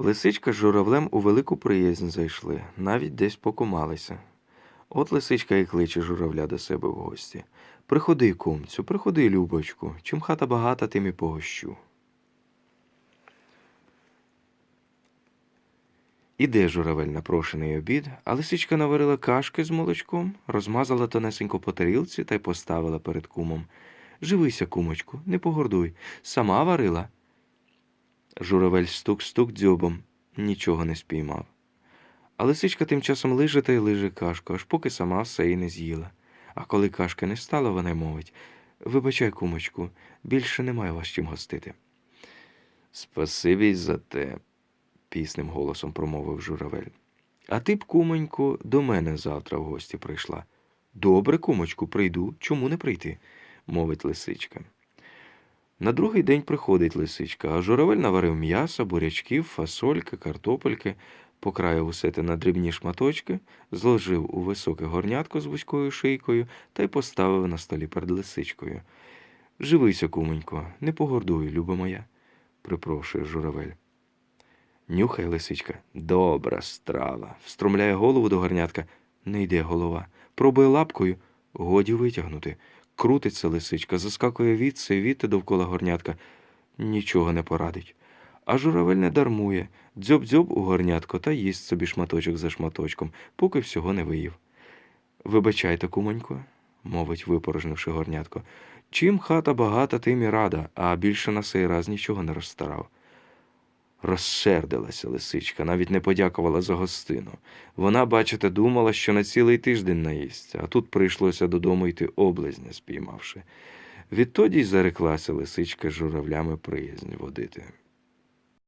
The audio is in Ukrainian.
Лисичка з журавлем у велику приязнь зайшли, навіть десь покумалися. От лисичка і кличе журавля до себе в гості. Приходи, кумцю, приходи, любочку. Чим хата багата, тим і погощу. Іде журавель на прошений обід, а лисичка наварила кашки з молочком, розмазала тонесенько по тарілці та й поставила перед кумом. Живися, кумочку, не погордуй, сама варила. Журавель стук-стук дзьобом, нічого не спіймав. А лисичка тим часом лиже та й лиже кашку, аж поки сама все і не з'їла. А коли кашки не стало, вона й мовить Вибачай, кумочку, більше немає вас чим гостити. Спасибі за те, пісним голосом промовив журавель. А ти б, кумонько, до мене завтра в гості прийшла. Добре, кумочку, прийду. Чому не прийти? мовить лисичка. На другий день приходить лисичка, а журавель наварив м'яса, бурячків, фасольки, картопельки, покраїв усе те на дрібні шматочки, зложив у високе горнятко з вузькою шийкою та й поставив на столі перед лисичкою. Живися, кумонько, не погордуй, люба моя, припрошує журавель. Нюхай, лисичка, добра страва. Встромляє голову до горнятка, не йде голова. Пробує лапкою, годі витягнути. Крутиться лисичка, заскакує віце і віти довкола горнятка. Нічого не порадить. А журавель не дармує, дзьоб-дзьоб у горнятко та їсть собі шматочок за шматочком, поки всього не виїв. Вибачайте, кумонько, мовить, випорожнивши горнятко. Чим хата багата, тим і рада, а більше на сей раз нічого не розстарав. Розсердилася лисичка, навіть не подякувала за гостину. Вона, бачите, думала, що на цілий тиждень наїсться, а тут прийшлося додому йти облизня, спіймавши. Відтоді й зареклася лисичка журавлями приязнь водити.